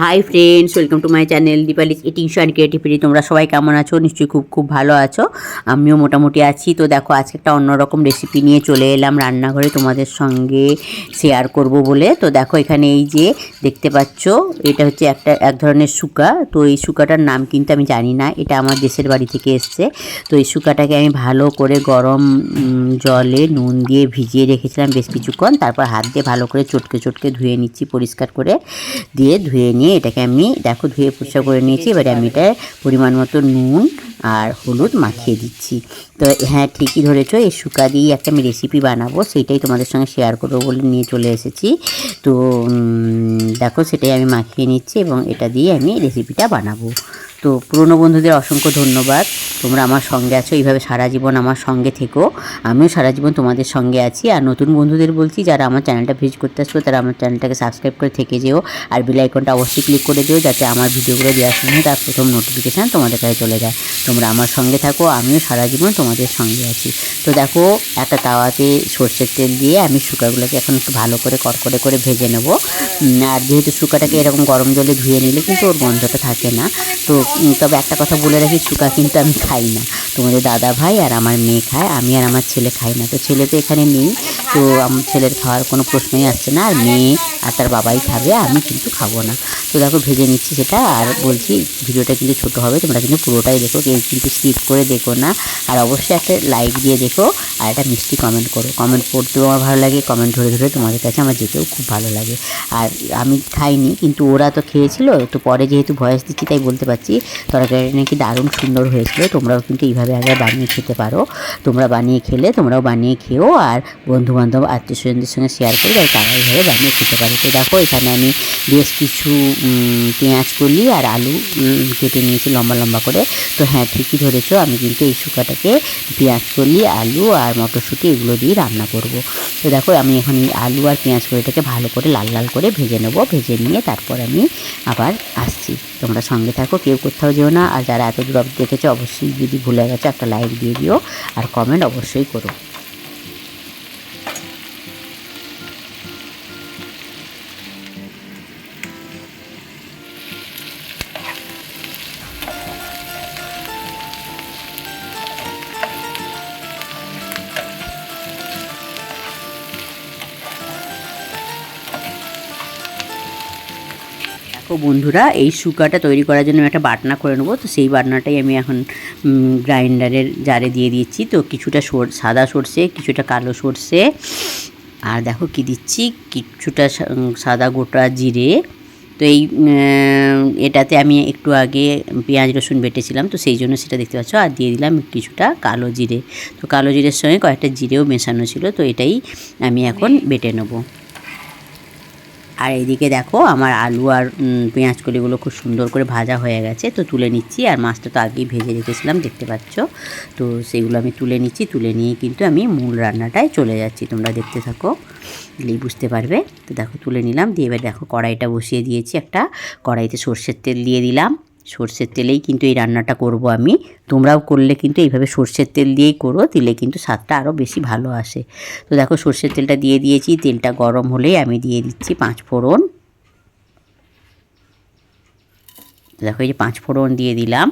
Hi friends welcome to my channel Dipali's eating show and creativity তোমরা সবাই কেমন আছো? নিশ্চয়ই খুব খুব ভালো আছো। আমিও মোটামুটি আছি। তো দেখো, আজকে একটা অন্যরকম রেসিপি নিয়ে চলে এলাম রান্নাঘরে তোমাদের সঙ্গে শেয়ার করব বলে। তো দেখো, এখানে এই যে দেখতে পাচ্ছ, এটা হচ্ছে একটা, এক ধরনের শুকা। তো এই শুকাটার নাম কিন্তু আমি জানি না। এটা আমার দেশের বাড়ি থেকে এসছে। তো এই শুকাটাকে আমি ভালো করে গরম জলে নুন দিয়ে ভিজিয়ে রেখেছিলাম বেশ কিছুক্ষণ। তারপর হাত দিয়ে ভালো করে চটকে চটকে ধুয়ে নিচ্ছি, পরিষ্কার করে দিয়ে ধুয়ে নিয়ে এটাকে আমি দেখো ধুয়ে পরিষ্কার করে নিয়েছি। এবারে আমি এটা পরিমাণ মতো নুন আর হলুদ মাখিয়ে দিচ্ছি। তো হ্যাঁ ঠিকই ধরেছো, এই শুকা দিয়েই একটা আমি রেসিপি বানাবো সেটাই তোমাদের সঙ্গে শেয়ার করব বলে নিয়ে চলে এসেছি। তো দেখো সেটাই আমি মাখিয়ে নিচ্ছি এবং এটা দিয়ে আমি রেসিপিটা বানাবো। তো পুরনো বন্ধুদের অসংখ্য ধন্যবাদ। তোমরা আমার সঙ্গে আছো, এইভাবে সারা জীবন আমার সঙ্গে থেকো। আমিও সারা জীবন তোমাদের সঙ্গে আছি। আর নতুন বন্ধুদের বলছি, যারা আমার চ্যানেলটা ভিজিট করতে আসবে তারা আমার চ্যানেলটাকে সাবস্ক্রাইব করে থেকে যেও। আর বেল আইকনটা অবশ্যই ক্লিক করে দিও, যাতে আমার ভিডিওগুলো দেওয়ার সময় তার প্রথম নোটিফিকেশান তোমাদের কাছে চলে যায়। তোমরা আমার সঙ্গে থাকো, আমিও সারা জীবন তোমাদের সঙ্গে আছি। তো দেখো, একটা তাওয়াতে সর্ষের তেল দিয়ে আমি শুকাগুলোকে এখন একটু ভালো করে কড়কড়ে করে ভেজে নেব। আর যেহেতু শুকাটাকে এরকম গরম জলে ধুয়ে নিলে কিন্তু ওর গন্ধটা থাকে না। তো তবে একটা কথা বলে রাখি শুকা কিন্তু আমি খাই না। তোমাদের দাদা ভাই আর আমার মেয়ে খায়, আমি আর আমার ছেলে খাই না। তো ছেলে তো এখানে নেই, তো আমার ছেলের খাওয়ার কোনো প্রশ্নই আসছে না। আর মেয়ে আর তার বাবাই খাবে, আমি কিন্তু খাব না। তো দেখো ভেজে নিচ্ছি সেটা, আর বলছি ভিডিওটা কিন্তু ছোটো হবে, তোমরা কিন্তু পুরোটাই দেখো, কেউ কিন্তু স্কিপ করে দেখো না। আর অবশ্যই একটা লাইক দিয়ে দেখো, আর একটা মিষ্টি কমেন্ট করো। কমেন্ট পড়তেও আমার ভালো লাগে কমেন্ট ধরে ধরে তোমাদের কাছে আমার যেতেও খুব ভালো লাগে। আর আমি খাইনি, কিন্তু ওরা তো খেয়েছিল, তো পরে যেহেতু ভয়েস দিচ্ছি, তাই বলতে পারছি। তরকারিটা নাকি দারুণ সুন্দর হয়েছিল। তোমরাও কিন্তু এইভাবে আগে বানিয়ে খেতে পারো। তোমরা বানিয়ে খেলে, তোমরাও বানিয়ে খেও আর বন্ধু বান্ধব আত্মীয় স্বজনদের সঙ্গে শেয়ার করে তাই তারা এইভাবে বানিয়ে খেতে পারো। তো দেখো, এখানে আমি বেশ কিছু পেঁয়াজ কলি আর আলু কেটে নিয়েছি লম্বা লম্বা করে। তো হ্যাঁ ঠিকই ধরেছো, আমি কিন্তু এই শুকাটাকে পেঁয়াজ কলি, আলু আর মটরশুঁটি এগুলো দিয়ে রান্না করব। তো দেখো, আমি এখন এই আলু আর পেঁয়াজ কলিটাকে ভালো করে লাল লাল করে ভেজে নেব। ভেজে নিয়ে তারপর আমি আবার আসছি। তোমরা সঙ্গে থাকো, কেউ কোথাও যেও না, আর যারা এত দূর দেখেছ, অবশ্যই যদি ভুলে গেছে, একটা লাইক দিয়ে দিও, আর কমেন্ট অবশ্যই করো। দেখো বন্ধুরা, এই শুকাটা তৈরি করার জন্য একটা বাটনা করে নেব। তো সেই বাটনাটাই আমি এখন গ্রাইন্ডারের জারে দিয়ে দিচ্ছি। তো কিছুটা সাদা সর্ষে, কিছুটা কালো সর্ষে। আর দেখো কি দিচ্ছি, কিছুটা সাদা গোটা জিরে। তো এই এটাতে আমি একটু আগে পেঁয়াজ, রসুন বেটেছিলাম, তো সেই জন্য সেটা দেখতে পাচ্ছ। আর দিয়ে দিলাম কিছুটা কালো জিরে। তো কালো জিরের সঙ্গে কয়েকটা জিরেও মেশানো ছিল, তো এটাই আমি এখন বেটে নেব। আর এইদিকে দেখো আমার আলু আর পেঁয়াজ কলিগুলো খুব সুন্দর করে ভাজা হয়ে গেছে, তো তুলে নিচ্ছি। আর মাছটা তো আগেই ভেজে রেখেছিলাম, দেখতে পাচ্ছ? তো সেগুলো আমি তুলে নিচ্ছি, তুলে নিয়ে কিন্তু আমি মূল রান্নাটায় চলে যাচ্ছি, তোমরা দেখতে থাকো, দিলেই বুঝতে পারবে। তো দেখো তুলে নিলাম, দিয়ে এবার দেখো কড়াইটা বসিয়ে দিয়েছি, একটা কড়াইতে সর্ষের তেল দিয়ে দিলাম। সর্ষের তেলেই কিন্তু এই রান্নাটা করব আমি। তোমরাও করলে কিন্তু এইভাবে সর্ষের তেল দিয়েই করো, দিলে কিন্তু স্বাদটা আরও বেশি ভালো আসে। তো দেখো সর্ষের তেলটা দিয়ে দিয়েছি, তেলটা গরম হলেই আমি দিয়ে দিচ্ছি পাঁচ ফোড়ন। দেখো এই যে পাঁচ ফোড়ন দিয়ে দিলাম।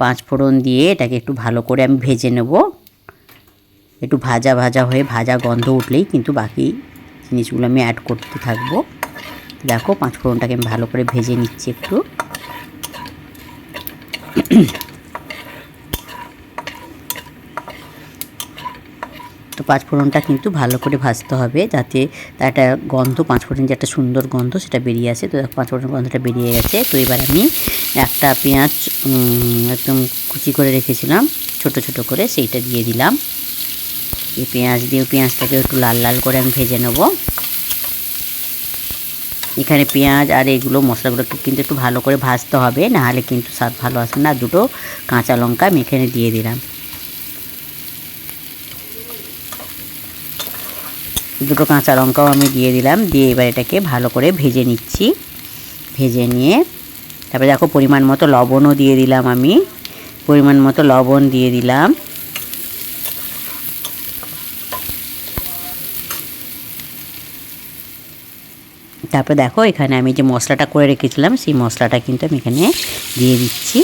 পাঁচ ফোড়ন দিয়ে এটাকে একটু ভালো করে আমি ভেজে নেব। একটু ভাজা ভাজা হয়ে ভাজা গন্ধ উঠলেই কিন্তু বাকি জিনিসগুলো আমি অ্যাড করতে থাকব। দেখো পাঁচ ফোড়নটাকে আমি ভালো করে ভেজে নিচ্ছি একটু। তো পাঁচ ফোড়নটা কিন্তু ভালো করে ভাজতে হবে যাতে তার একটা গন্ধ পাঁচ ফোড়ন যে একটা সুন্দর গন্ধ সেটা বেরিয়ে আসে। তো দেখো পাঁচ ফোড়ন গন্ধটা বেরিয়ে গেছে। তো এবার আমি একটা পেঁয়াজ একদম কুচি করে রেখেছিলাম, ছোট ছোট করে সেইটা দিয়ে দিলাম। এই পেঁয়াজ দিয়ে, পেঁয়াজটাকে একটু লাল লাল করে আমি ভেজে নেব। এখানে পেঁয়াজ আর এগুলো মশলাগুলোকে কিন্তু একটু ভালো করে ভাজতে হবে, নাহলে কিন্তু স্বাদ ভালো আসবে না। দুটো কাঁচা লঙ্কা আমি এখানে দিয়ে দিলাম। দুটো কাঁচা লঙ্কাও আমি দিয়ে দিলাম, দিয়ে এবার এটাকে ভালো করে ভেজে নিচ্ছি। ভেজে নিয়ে, তারপরে দেখো পরিমাণ মতো লবণও দিয়ে দিলাম আমি। পরিমাণ মতো লবণ দিয়ে দিলাম। তারপর দেখো, এখানে আমি যে মশলাটা করে রেখেছিলাম, সেই মশলাটা কিন্তু আমি এখানে দিয়ে দিচ্ছি।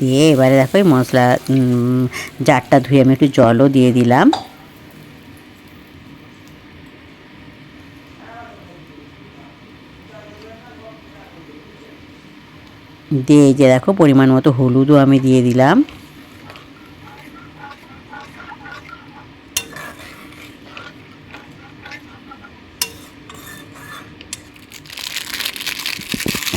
দিয়ে এবারে দেখো, এই মশলা জারটা ধুয়ে আমি একটু জলও দিয়ে দিলাম। দিয়ে যে দেখো, পরিমাণ মতো হলুদও আমি দিয়ে দিলাম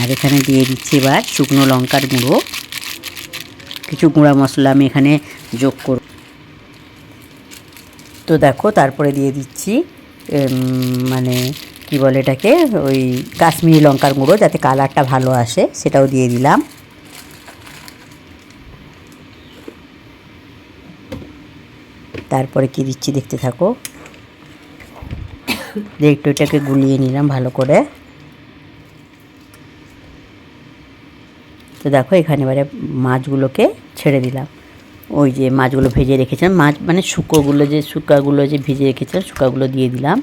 আর এখানে দিয়ে দিচ্ছি এবার শুকনো লঙ্কার গুঁড়ো। কিছু গুঁড়া মশলা আমি এখানে যোগ করব। তো দেখো, তারপরে দিয়ে দিচ্ছি মানে কি বলে এটাকে, ওই কাশ্মীরি লঙ্কার গুঁড়ো যাতে কালারটা ভালো আসে, সেটাও দিয়ে দিলাম। তারপরে কি দিচ্ছি দেখতে থাকো। একটু এটাকে গুলিয়ে নিলাম ভালো করে। তো দেখো, এখানে এবারে মাছগুলোকে ছেড়ে দিলাম। ওই যে মাছগুলো ভেজে রেখেছিলাম। মাছ মানে শুকোগুলো যে, শুকাগুলো যে ভেজে রেখেছিলাম, শুকাগুলো দিয়ে দিলাম।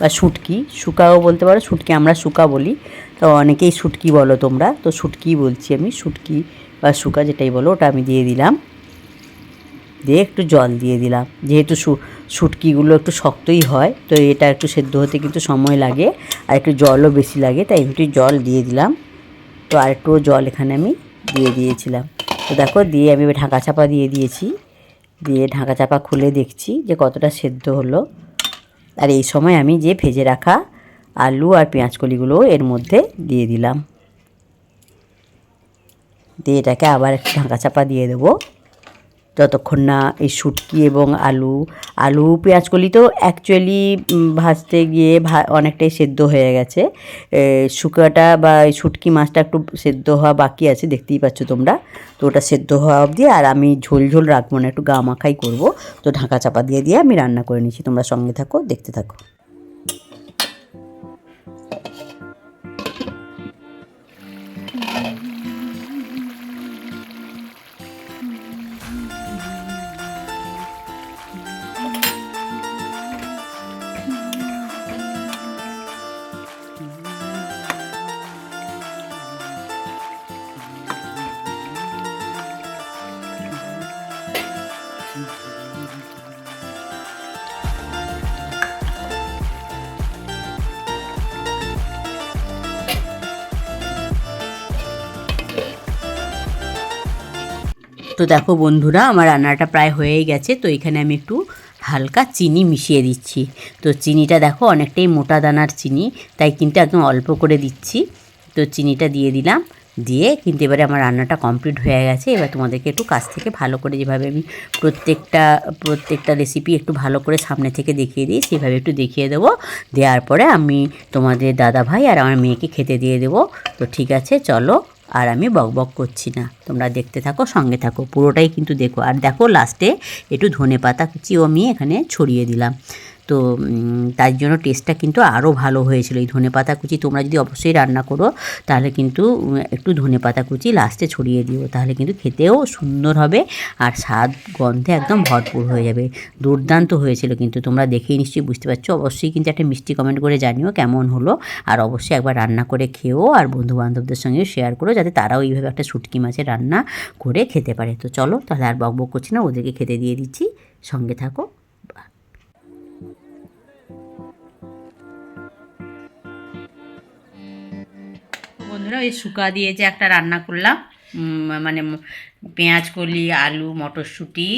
বা শুটকি, শুকাও বলতে পারো, শুটকি আমরা শুকা বলি। তো অনেকেই শুটকি বলো তোমরা। তো শুটকি বলছি আমি, শুটকি বা শুকা যেটাই বলো, ওটা আমি দিয়ে দিলাম। দিয়ে একটু জল দিয়ে দিলাম। যেহেতু শুটকিগুলো একটু শক্তই হয়, তো এটা একটু সেদ্ধ হতে কিন্তু সময় লাগে। আর একটু জলও বেশি লাগে, তাই একটু জল দিয়ে দিলাম। তো আর একটু জল এখানে আমি দিয়ে দিয়েছিলাম। তো দেখো, দিয়ে আমি ঢাকা চাপা দিয়ে দিয়েছি। দিয়ে ঢাকা চাপা খুলে দেখছি যে কতটা সেদ্ধ হলো। আর এই সময় আমি যে ভেজে রাখা আলু আর পেঁয়াজ কলিগুলো এর মধ্যে দিয়ে দিলাম। দিয়ে এটাকে আবার একটু ঢাকা চাপা দিয়ে দেবো। যতক্ষণ না এই শুটকি এবং আলু আলু, পেঁয়াজকলি তো অ্যাকচুয়ালি ভাজতে গিয়ে অনেকটাই সেদ্ধ হয়ে গেছে। শুকাটা বা এই শুটকি মাছটা একটু সেদ্ধ হওয়া বাকি আছে, দেখতেই পাচ্ছ তোমরা। তো ওটা সেদ্ধ হওয়া অবধি, আর আমি ঝোল ঝোল রাখব না, একটু গা মাখাই করব। তো ঢাকা চাপা দিয়ে দিয়ে আমি রান্না করে নিচ্ছি, তোমরা সঙ্গে থাকো, দেখতে থাকো। তো দেখো বন্ধুরা, আমার রান্নাটা প্রায় হয়েই গেছে, তো এখানে আমি একটু হালকা চিনি মিশিয়ে দিচ্ছি। তো চিনিটা দেখো অনেকটাই মোটা দানার চিনি, তাই কিন্তু একদম অল্প করে দিচ্ছি। তো চিনিটা দিয়ে দিলাম, দিয়ে কিন্তু এবারে আমার রান্নাটা কমপ্লিট হয়ে গেছে। এবার তোমাদেরকে একটু কাছ থেকে ভালো করে যেভাবে আমি প্রত্যেকটা প্রত্যেকটা রেসিপি একটু ভালো করে সামনে থেকে দেখিয়ে দিই, সেভাবে একটু দেখিয়ে দেবো। দেওয়ার পরে আমি তোমাদের দাদা ভাই আর আমার মেয়েকে খেতে দিয়ে দেবো। তো ঠিক আছে, চলো আর আমি বক বক করছি না। তোমরা দেখতে থাকো, সঙ্গে থাকো, পুরোটাই কিন্তু দেখো। আর দেখো লাস্টে একটু ধনে পাতা কুচিও আমি এখানে ছড়িয়ে দিলাম। তো তার জন্য টেস্টটা কিন্তু আরও ভালো হয়েছিল। এই ধনে পাতা কুচি তোমরা যদি অবশ্যই রান্না করো, তাহলে কিন্তু একটু ধনে পাতা কুচি লাস্টে ছড়িয়ে দিও। তাহলে কিন্তু খেতেও সুন্দর হবে আর স্বাদ, গন্ধে একদম ভরপুর হয়ে যাবে। দুর্দান্ত হয়েছিল কিন্তু, তোমরা দেখেই নিশ্চয়ই বুঝতে পারছ। অবশ্যই কিন্তু একটা মিষ্টি কমেন্ট করে জানিও কেমন হলো। আর অবশ্যই একবার রান্না করে খেও আর বন্ধু বান্ধবদের সঙ্গে শেয়ার করো, যাতে তারাও এইভাবে একটা শুটকি মাছের রান্না করে খেতে পারে। তো চলো, তাহলে আর বক বক করছি না, ওদেরকে খেতে দিয়ে দিচ্ছি। সঙ্গে থাকো। বন্ধুরা, ওই শুকা দিয়ে যে একটা রান্না করলাম মানে পেঁয়াজ কলি, আলু, মটরশুঁটি,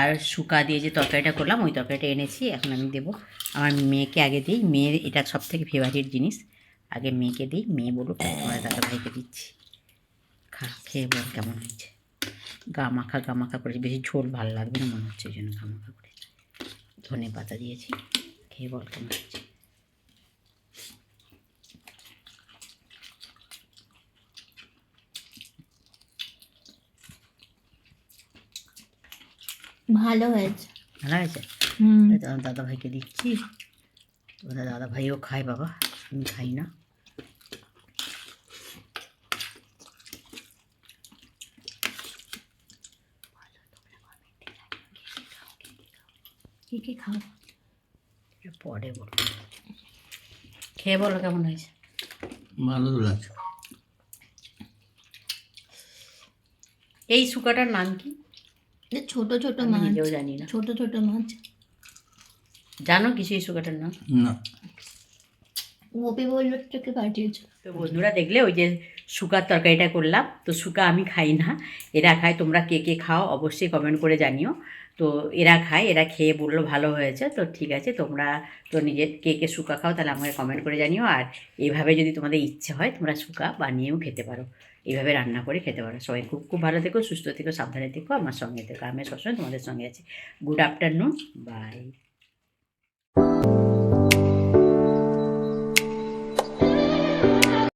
আর শুকা দিয়ে যে তরকারিটা করলাম, ওই তরকারিটা এনেছি, এখন আমি দেবো আমার মেয়েকে আগে দিই। মেয়ের এটা সব থেকে ফেভারিট জিনিস। আগে মেয়েকে দিই, মেয়ে বলুক তোমার দাদা ভাইকে দিচ্ছি। খা, খেয়ে বল কেমন হয়েছে। গা মাখা গা মাখা করেছি, বেশি ঝোল ভালো লাগবে না মনে হচ্ছে ওই জন্য গা মাখা করে ধনে পাতা দিয়েছি, খেয়ে বল কেমন হয়েছে। ভালো হয়েছে। ভালো হয়েছে? দাদা ভাইকে দিচ্ছি। ওদের দাদা ভাইও খায় বাবা আমি খাই না। কি কি খাও? পরে বলো। খেয়ে বলো কেমন হয়েছে? ভালো লাগছে। এই শুকাটার নাম কি? ছোট ছোট মাছ নিজেও জানি না। ছোট ছোট মাছ। জানো কিছু এই শুকাটার নাম? না। গোপী বলল থেকে পাঠিয়েছো। তো বন্ধুরা দেখলে ওই যে শুকার তরকারিটা করলাম তো শুকা আমি খাই না। এরা খায় তোমরা কে কে খাও অবশ্যই কমেন্ট করে জানিও। তো এরা খায় এরা খেয়ে বলল ভালো হয়েছে তো ঠিক আছে তোমরা তো নিজের কে কে শুকা খাও তাহলে আমাকে কমেন্ট করে জানিও। আর এইভাবে যদি তোমাদের ইচ্ছে হয় তোমরা শুকা বানিয়েও খেতে পারো। এইভাবে রান্না করে খেতে পারো। সবাই খুব খুব ভালো থেকো, সুস্থ থেকো, সাবধানে থেকো। আমার সঙ্গে থেকো, আমি সবসময় তোমাদের সঙ্গে আছি। Good afternoon by